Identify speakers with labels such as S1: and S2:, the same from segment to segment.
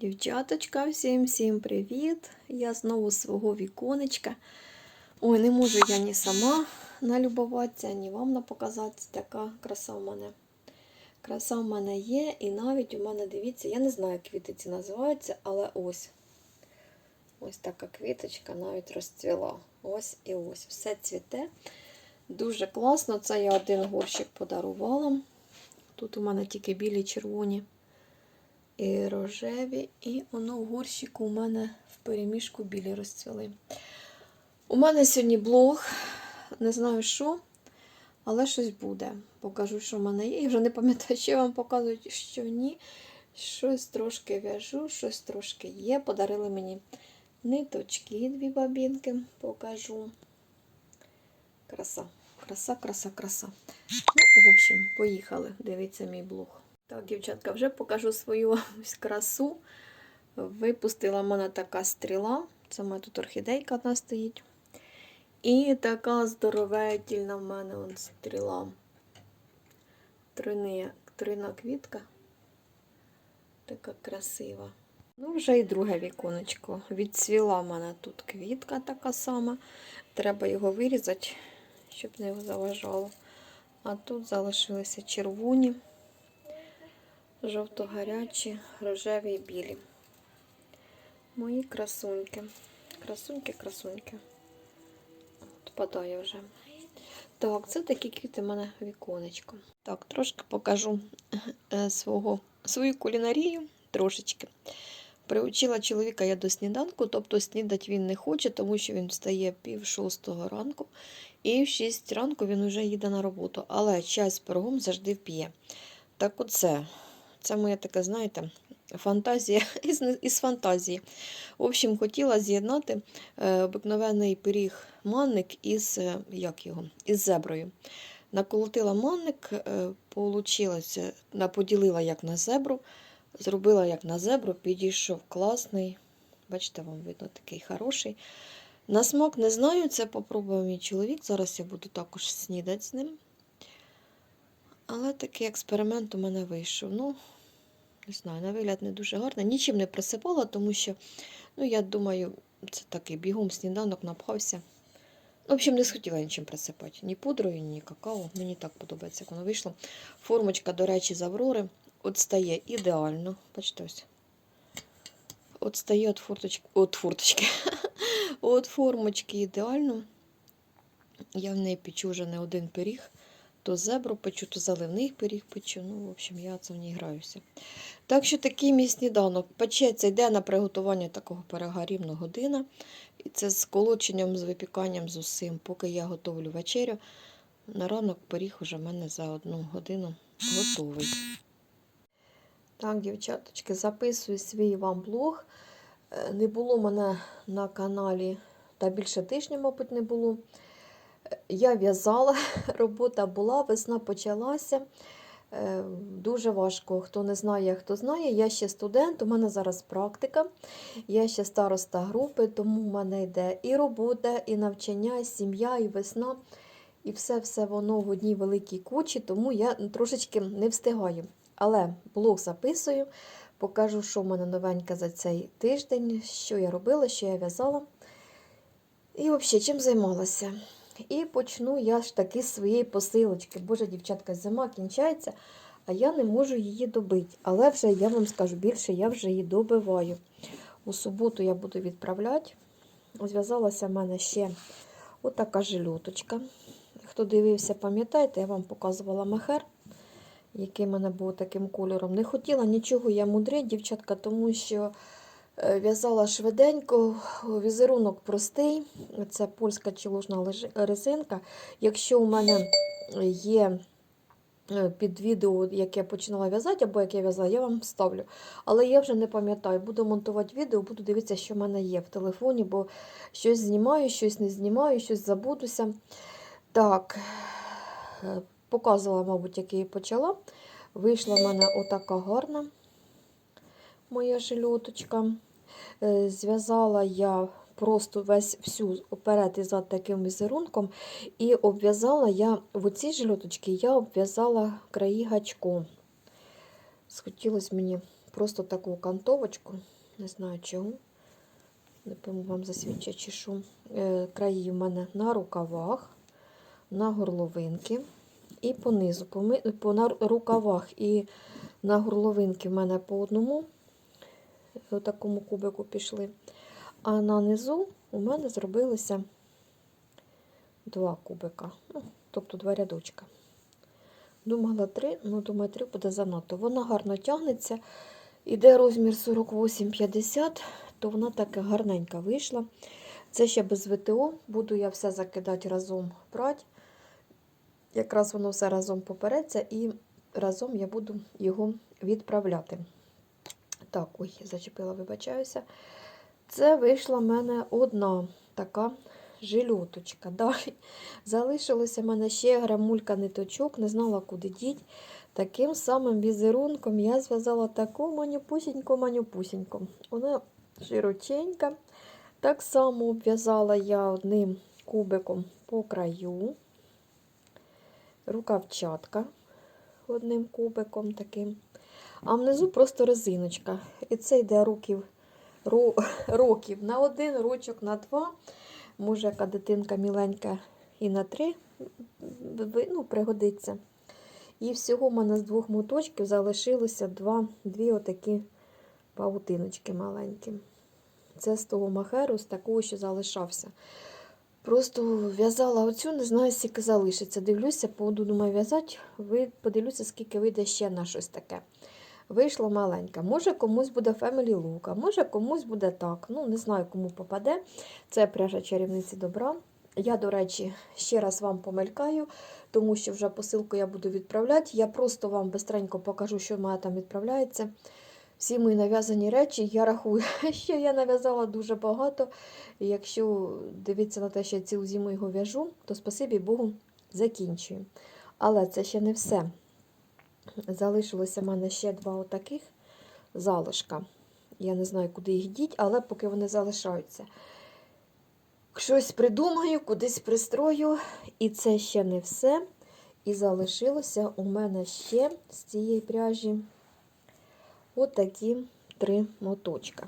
S1: Дівчаточка, всім всім привіт! Я знову свого віконечка. Ой, не можу я ні сама налюбуватися, ні вам не показати. Така краса в мене. Краса в мене є, і навіть у мене, дивіться, я не знаю, як квіти ці називаються, але ось. Ось така квіточка навіть розцвіла. Ось і ось. Все цвіте. Дуже класно. Це я один горщик подарувала. Тут у мене тільки білі червоні і рожеві, і воно в горщику у мене в переміжку білі розцвіли. У мене сьогодні блог, не знаю що, але щось буде. Покажу, що в мене є. І вже не пам'ятаю, що вам показую, що ні. Щось трошки в'яжу, щось трошки є. Подарили мені ниточки, дві бабінки, покажу. Краса, краса, краса, краса. Ну, в общем, поїхали. Дивіться мій блог. Так, дівчатка, вже покажу свою ось красу. Випустила в мене така стріла. Це в мене тут орхідейка одна стоїть. І така здоровительна в мене он стріла. Трини, трина квітка. Така красива. Ну, вже і друге віконечко. Відцвіла в мене тут квітка така сама. Треба його вирізати, щоб не заважало. А тут залишилися червоні жовто-гарячі, рожеві і білі. Мої красуньки. Красуньки, красуньки. Отпадає вже. Так, це такі квіти в мене віконечко. Так, трошки покажу е, свого, свою кулінарію. Трошечки. Приучила чоловіка я до сніданку, тобто снідати він не хоче, тому що він встає пів шостого ранку, і в 6 ранку він вже їде на роботу. Але чай з пирогом завжди п'є. Так оце. Це моя така, знаєте, фантазія із, із фантазії. В общем, хотіла з'єднати е, обикновений пиріг манник із, е, як його, із зеброю. Наколотила манник, е, получилося, поділила як на зебру, зробила як на зебру, підійшов класний. Бачите, вам видно, такий хороший. На смак не знаю, це попробував мій чоловік. Зараз я буду також снідати з ним. Але такий експеримент у мене вийшов. Ну, не знаю, на вигляд не дуже гарно. Нічим не присипала, тому що, ну, я думаю, це такий бігом сніданок напхався. В общем, не схотіла нічим присипати. Ні пудрою, ні какао. Мені так подобається, як воно вийшло. Формочка, до речі, з Аврори. От стає ідеально. Бачите ось. От стає від форточки. От форточки. От формочки ідеально. Я в неї печу вже не один пиріг. То зебру печу, то заливний пиріг печу. Ну, в общем, я це в ній граюся. Так що такий мій сніданок печеться, йде на приготування такого пирога рівно година. І це з колоченням, з випіканням, з усім. Поки я готовлю вечерю, на ранок пиріг уже в мене за одну годину готовий. Так, дівчаточки, записую свій вам блог. Е, Не було мене на каналі, та більше тижня, мабуть, не було. Е, Я в'язала, робота була, весна почалася. Е, Дуже важко, хто не знає, хто знає. Я ще студент, у мене зараз практика, я ще староста групи, тому в мене йде і робота, і навчання, і сім'я, і весна. І все-все воно в одній великій кучі, тому я трошечки не встигаю. Але блог записую, покажу, що в мене новеньке за цей тиждень, що я робила, що я в'язала. І взагалі, чим займалася. І почну я ж таки з своєї посилочки. Боже, дівчатка, зима кінчається, а я не можу її добити. Але вже я вам скажу більше, я вже її добиваю. У суботу я буду відправляти. Зв'язалася в мене ще отака жилюточка. Хто дивився, пам'ятаєте, я вам показувала мехер, який в мене був таким кольором. Не хотіла нічого я мудрити, дівчатка, тому що в'язала швиденько, візерунок простий. Це польська чолужна резинка. Якщо у мене є е, під відео, яке я починала в'язати, або яке я в'язала, я вам ставлю. Але я вже не пам'ятаю, буду монтувати відео, буду дивитися, що в мене є в телефоні, бо щось знімаю, щось не знімаю, щось забудуся. Так, е, показувала, мабуть, як я почала. Вийшла в мене отака гарна моя жилеточка. Е, Зв'язала я просто весь всю оперед і зад таким візерунком. І обв'язала я в оці жилеточки я обв'язала краї гачком. Схотілося мені просто таку кантовочку, не знаю. Не пойму, вам засвідчать чи що. Е, Краї в мене на рукавах, на горловинки і по низу. По, рукавах і на горловинки в мене по одному у такому кубику пішли. А на низу у мене зробилося два кубика, ну, тобто два рядочка. Думала три, ну думаю, три буде занадто. Вона гарно тягнеться. Іде розмір 48-50, то вона така гарненька вийшла. Це ще без ВТО. Буду я все закидати разом прать. Якраз воно все разом попереться і разом я буду його відправляти. Так, ой, зачепила, вибачаюся. Це вийшла в мене одна така жилюточка. Далі залишилося в мене ще грамулька ниточок, не знала, куди діть. Таким самим візерунком я зв'язала таку манюпусіньку-манюпусіньку. Вона широченька. Так само обв'язала я одним кубиком по краю. Рукавчатка одним кубиком таким. А внизу просто резиночка. І це йде років, ро- років на один, рочок на два. Може, яка дитинка міленька і на три ну, пригодиться. І всього в мене з двох моточків залишилося два, дві отакі паутиночки маленькі. Це з того махеру, з такого, що залишався. Просто в'язала оцю, не знаю, скільки залишиться. Дивлюся, буду думаю, в'язати, подивлюся, скільки вийде ще на щось таке. Вийшла маленька. Може, комусь буде Family Look, а може комусь буде так. Ну, не знаю, кому попаде. Це пряжа чарівниці добра. Я, до речі, ще раз вам помелькаю, тому що вже посилку я буду відправляти. Я просто вам бистренько покажу, що в мене там відправляється. Всі мої нав'язані речі, я рахую, що я нав'язала дуже багато. І якщо дивитися на те, що я цілу зиму його в'яжу, то спасибі Богу, закінчую. Але це ще не все. Залишилося в мене ще два отаких залишка. Я не знаю, куди їх діть, але поки вони залишаються. Щось придумаю, кудись пристрою. І це ще не все. І залишилося у мене ще з цієї пряжі отакі три моточка.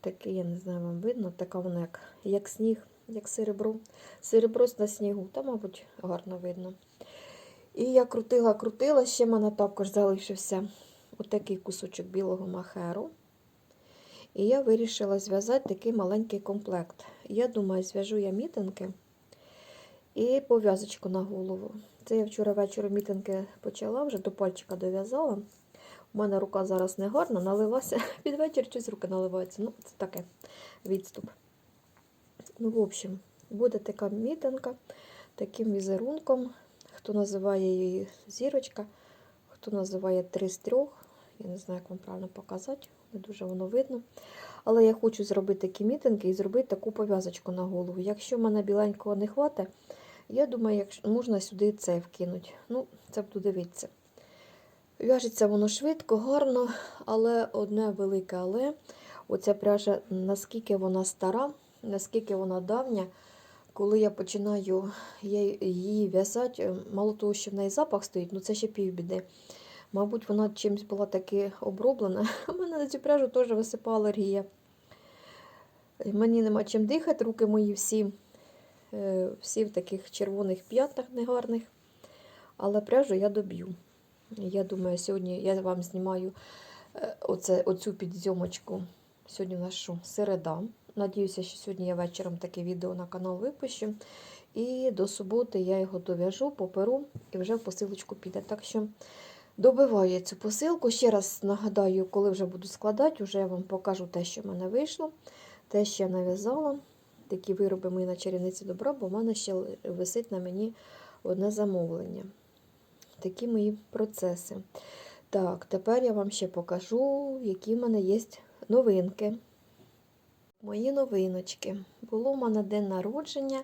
S1: Такий, я не знаю, вам видно, така вона як, як сніг, як серебро. Серебро на снігу, та, мабуть, гарно видно. І я крутила, крутила, ще в мене також залишився отакий кусочок білого махеру. І я вирішила зв'язати такий маленький комплект. Я думаю, зв'яжу я мітинки і пов'язочку на голову. Це я вчора ввечері мітинки почала, вже до пальчика дов'язала. У мене рука зараз не гарна, налилася. Під вечір щось руки наливаються. Ну, це таке відступ. Ну, в общем, буде така мітинка, таким візерунком. Хто називає її зірочка, хто називає три з трьох. Я не знаю, як вам правильно показати, не дуже воно видно. Але я хочу зробити такі мітинги і зробити таку пов'язочку на голову. Якщо в мене біленького не хватить, я думаю, якщо можна сюди це вкинути. Ну, це буду дивитися. В'яжеться воно швидко, гарно, але одне велике але. Оця пряжа, наскільки вона стара, наскільки вона давня, коли я починаю її- в'язати, мало того, що в неї запах стоїть, ну це ще півбіди. Мабуть, вона чимось була таки оброблена. У мене на цю пряжу теж висипала алергія. Мені нема чим дихати, руки мої всі, е, всі в таких червоних п'ятнах негарних. Але пряжу я доб'ю. Я думаю, сьогодні я вам знімаю е, оце, оцю підзйомочку. Сьогодні у нас що? Середа. Надіюся, що сьогодні я вечором таке відео на канал випущу. І до суботи я його дов'яжу, поперу і вже в посилочку піде. Так що добиваю я цю посилку. Ще раз нагадаю, коли вже буду складати, вже я вам покажу те, що в мене вийшло, те, що я нав'язала. Такі вироби мої на чарівниці добра, бо в мене ще висить на мені одне замовлення. Такі мої процеси. Так, тепер я вам ще покажу, які в мене є новинки. Мої новиночки. Було в мене день народження,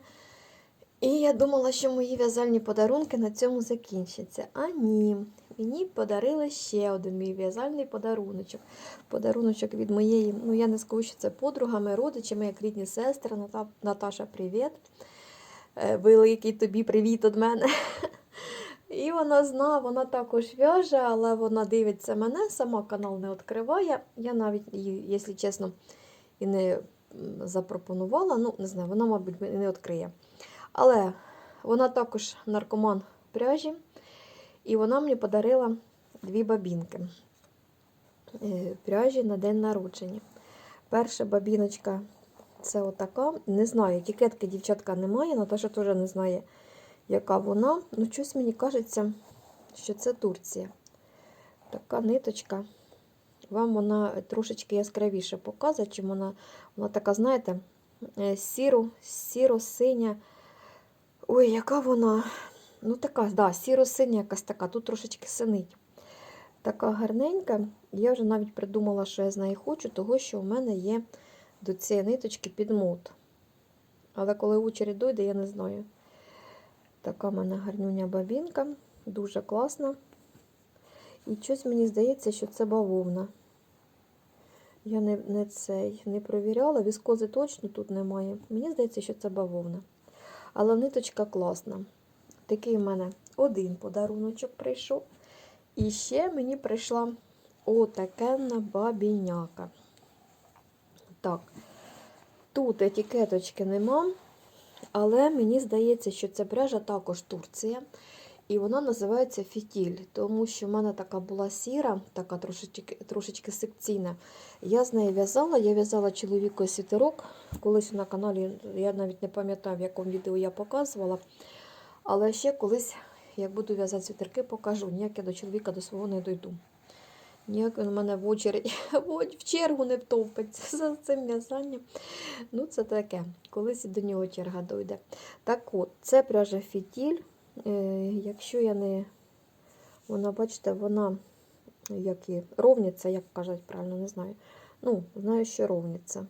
S1: і я думала, що мої в'язальні подарунки на цьому закінчаться. А ні, мені подарили ще один мій в'язальний подаруночок. Подаруночок від моєї, ну я не скажу, що це подругами, родичами, як рідні сестри. Наташа, привіт. Е, Великий тобі привіт від мене. І вона зна, вона також в'яже, але вона дивиться мене, сама канал не відкриває. Я навіть якщо чесно, і не запропонувала. Ну, не знаю, вона, мабуть, не відкриє. Але вона також наркоман пряжі, і вона мені подарила дві бабінки е, пряжі на день народження. Перша бабіночка це отака. Не знаю, етикетки дівчатка немає, Наташа теж не знає, яка вона. Ну, щось мені кажеться, що це Турція. Така ниточка. Вам вона трошечки яскравіше показує, чим вона, вона така, знаєте, е, сіро, сіро-синя. Ой, яка вона. Ну, така, да, сіро-синя якась така, тут трошечки синить. Така гарненька. Я вже навіть придумала, що я з неї хочу, того що у мене є до цієї ниточки підмот. Але коли очередь дойде, я не знаю. Така в мене гарнюня бабінка, дуже класна. І щось мені здається, що це бавовна. Я не, не цей не провіряла, віскози точно тут немає. Мені здається, що це бавовна. Але ниточка класна. Такий в мене один подаруночок прийшов. І ще мені прийшла отакенна бабіняка. Так, тут етикеточки нема, але мені здається, що ця пряжа також Турція. І вона називається фітіль, тому що в мене така була сіра, така трошечки, трошечки секційна. Я з нею в'язала, я в'язала чоловіку світерок. Колись на каналі, я навіть не пам'ятаю, в якому відео я показувала. Але ще колись, як буду в'язати світерки, покажу. Ніяк я до чоловіка до свого не дойду. Ніяк він мене в очереді, в чергу не втопиться за цим в'язанням. Ну, це таке, колись і до нього черга дойде. Так от, це пряжа фітіль. Е, якщо я не. Вона, бачите, вона як і ровниця, як кажуть правильно, не знаю. Ну, знаю, що ровниця.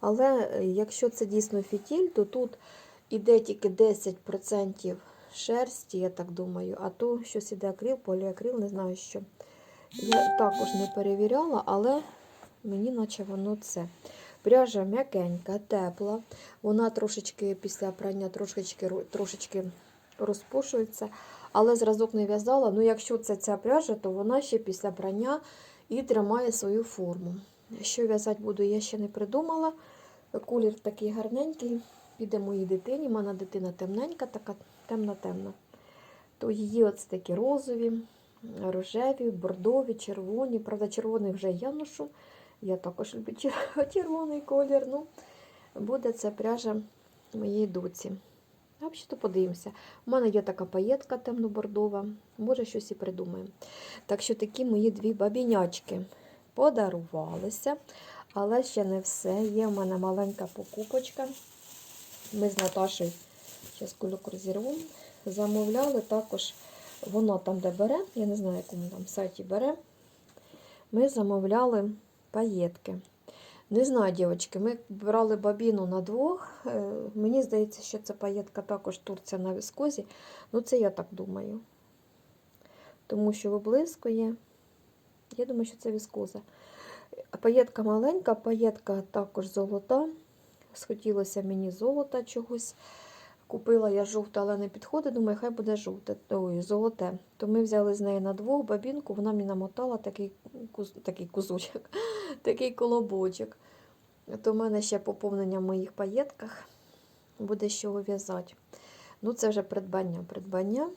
S1: Але е, якщо це дійсно фітіль, то тут іде тільки 10% шерсті, я так думаю, а то щось іде акрил, поліакрил, не знаю що. Я також не перевіряла, але мені наче воно це. Пряжа м'якенька, тепла. Вона трошечки після прання трошечки, трошечки розпушується, але зразок не в'язала. Ну, якщо це ця пряжа, то вона ще після прання і тримає свою форму. Що в'язати буду, я ще не придумала. Колір такий гарненький, піде моїй дитині. Мене дитина темненька, така темна-темна. То її ось такі розові, рожеві, бордові, червоні. Правда, червоний вже я ношу. Я також люблю червоний колір. Ну, буде це пряжа моєї доці. А взагалі подивимося. У мене є така паєтка темно-бордова. Може, щось і придумаємо. Так що такі мої дві бабінячки подарувалися. Але ще не все. Є в мене маленька покупочка. Ми з Наташею, зараз кульок розірву, замовляли також, воно там, де бере, я не знаю, якому там сайті бере. Ми замовляли паєтки. Не знаю, дівчатки, ми брали бабіну на двох. Е, Мені здається, що це паєтка також Турція на віскозі. Ну, це я так думаю. Тому що виблискує. Я думаю, що це віскоза. Паєтка маленька, паєтка також золота. Схотілося мені золота чогось. Купила я жовте, але не підходить. Думаю, хай буде жовте, ой, золоте. То ми взяли з неї на двох бабінку, вона мені намотала такий, такий кузочок, такий колобочок. То в мене ще поповнення в моїх паєтках. Буде чого в'язати. Ну, це вже придбання. Придбання.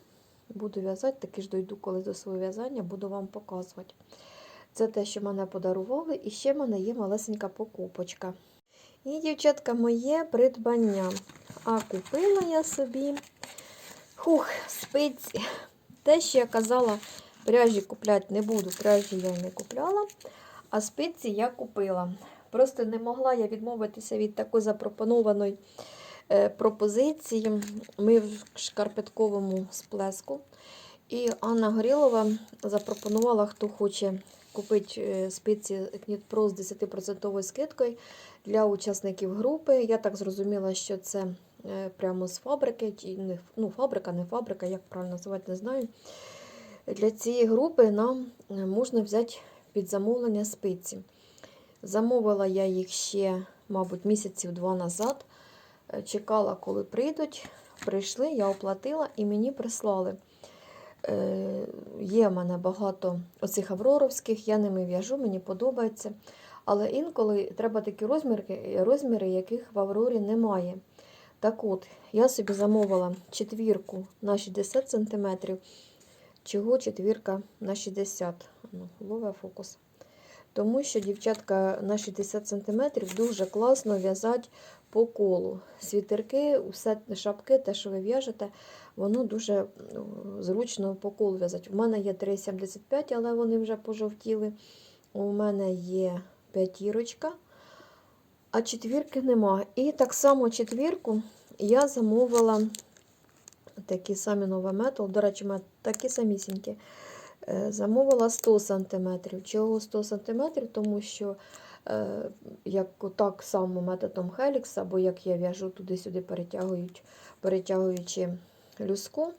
S1: Буду в'язати, таки ж дойду коли до свого в'язання, буду вам показувати. Це те, що мене подарували. І ще в мене є малесенька покупочка. І, дівчатка, моє придбання. А купила я собі хух, спиці. Те, що я казала, пряжі купляти не буду, пряжі я не купляла, а спиці я купила. Просто не могла я відмовитися від такої запропонованої е, пропозиції. Ми в шкарпетковому сплеску. І Анна Горілова запропонувала, хто хоче купити е, спиці Knit з 10% скидкою для учасників групи. Я так зрозуміла, що це е, прямо з фабрики, ну, фабрика, не фабрика, як правильно називати, не знаю. Для цієї групи нам можна взяти під замовлення спиці. Замовила я їх ще, мабуть, місяців два назад. Е, Чекала, коли прийдуть. Прийшли, я оплатила і мені прислали. Е, Є в мене багато оцих авроровських, я ними в'яжу, мені подобається. Але інколи треба такі розміри, розміри, яких в Аврорі немає. Так от, я собі замовила четвірку на 60 см. Чого четвірка на 60 Ну, лове фокус. Тому що дівчатка на 60 см дуже класно в'язати по колу. Світерки, все шапки, те, що ви в'яжете, воно дуже ну, зручно по колу в'язати. У мене є 3,75, але вони вже пожовтіли. У мене є п'ятірочка, а четвірки нема. І так само четвірку я замовила такі самі новий метал. До речі, такі самісінькі. Е, Замовила 100 см. Чого 100 см? Тому що е, як так само методом Helix, або як я в'яжу туди-сюди, перетягуючи люску,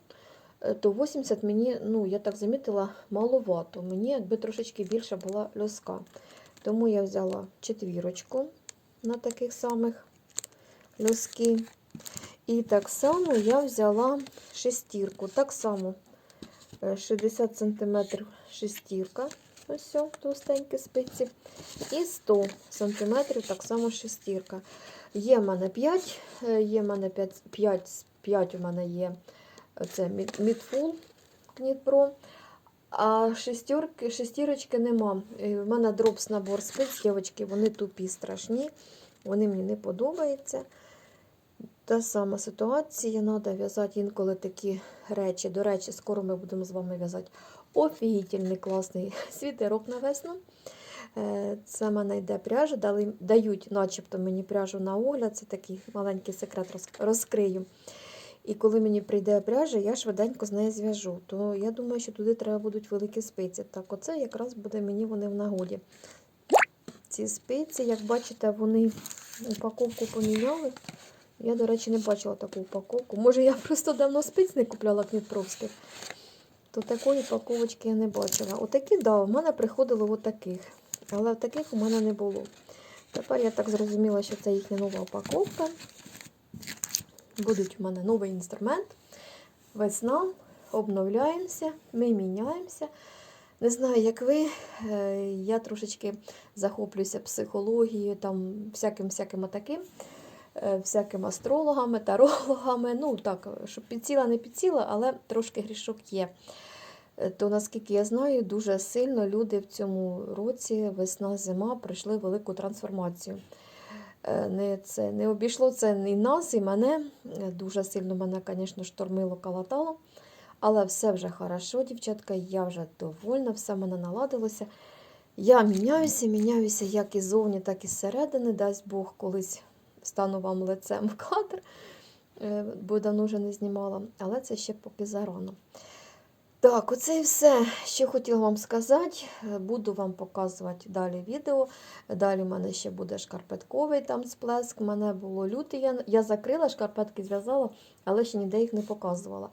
S1: е, то 80 мені, ну, я так замітила, маловато. Мені якби трошечки більша була люска. Тому я взяла четвірочку на таких самих люски. І так само я взяла шестірку. Так само 60 см шестірка. Ось товстенькі спиці. І 100 см так само шестірка. Є в мене 5, е, є в мене 5, 5, 5 у мене є це Мідфул Кнітпро. А шестірки, шестірочки нема. В мене дропс набор спиць, дівчатки, вони тупі страшні, вони мені не подобаються. Та сама ситуація, треба в'язати інколи такі речі. До речі, скоро ми будемо з вами в'язати офігітельний класний світерок на весну. Е, Це мене йде пряжа, дали, дають начебто мені пряжу на огляд, це такий маленький секрет розкрию. І коли мені прийде пряжа, я швиденько з нею зв'яжу. То я думаю, що туди треба будуть великі спиці. Так, оце якраз буде мені вони в нагоді. Ці спиці, як бачите, вони упаковку поміняли. Я, до речі, не бачила таку упаковку. Може, я просто давно спиць не купляла квітпровських. То такої упаковочки я не бачила. Отакі, да, в мене приходило отаких. Але таких у мене не було. Тепер я так зрозуміла, що це їхня нова упаковка. Будуть у мене новий інструмент. Весна, обновляємося, ми міняємося. Не знаю, як ви, е, я трошечки захоплююся психологією, там всяким всяким таким, всяким астрологами, тарологами. Ну так, щоб підціла, не підціла, але трошки грішок є. Е, То наскільки я знаю, дуже сильно люди в цьому році, весна, зима, пройшли велику трансформацію. Е, Не, це, не обійшло це і нас, і мене. Е, Дуже сильно мене, звісно, штормило, калатало. Але все вже хорошо, дівчатка, я вже довольна, все мене наладилося. Я міняюся, міняюся як іззовні, так і зсередини. Дасть Бог колись стану вам лицем в кадр, е, бо давно вже не знімала, але це ще поки зарано. Так, оце і все, що хотіла вам сказати. Е, Буду вам показувати далі відео. Далі в мене ще буде шкарпетковий там сплеск. У мене було лютий. Я, я закрила, шкарпетки зв'язала, але ще ніде їх не показувала.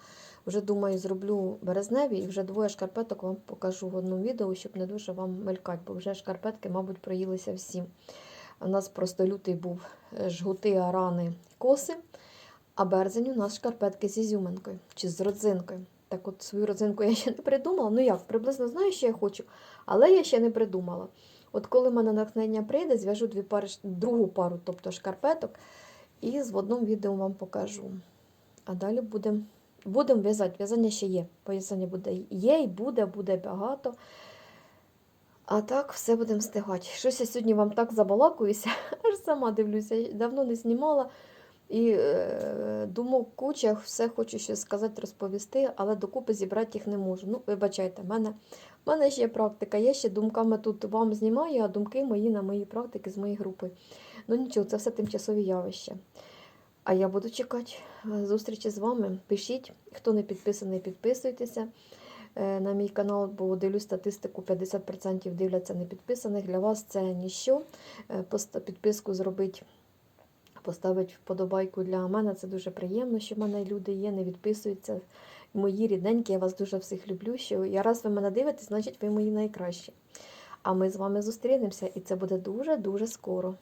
S1: Вже думаю, зроблю березневі і вже двоє шкарпеток вам покажу в одному відео, щоб не дуже вам мелькати, бо вже шкарпетки, мабуть, проїлися всі. У нас просто лютий був е, жгути, арани, коси, а березень у нас шкарпетки з ізюминкою чи з родзинкою. Так от свою родзинку я ще не придумала. Ну як, приблизно знаю, що я хочу, але я ще не придумала. От коли в мене натхнення прийде, зв'яжу дві пари, другу пару, тобто шкарпеток, і в одному відео вам покажу. А далі будемо будем в'язати. В'язання ще є. В'язання буде є і буде, буде багато. А так, все будемо встигати. Щось я сьогодні вам так забалакуюся, аж сама дивлюся, давно не знімала. І е, думок куча, все хочу щось сказати, розповісти, але докупи зібрати їх не можу. Ну, вибачайте, в мене, в мене ще є практика. Я ще думками тут вам знімаю, а думки мої на мої практики з моєї групи. Ну нічого, це все тимчасові явища. А я буду чекати зустрічі з вами. Пишіть, хто не підписаний, підписуйтеся на мій канал, бо дивлюсь статистику, 50% дивляться не підписаних. Для вас це ніщо. Е, Підписку зробить, поставить вподобайку для мене. Це дуже приємно, що в мене люди є, не відписуються. Мої рідненькі, я вас дуже всіх люблю. Що я раз ви мене дивитесь, значить ви мої найкращі. А ми з вами зустрінемося, і це буде дуже-дуже скоро.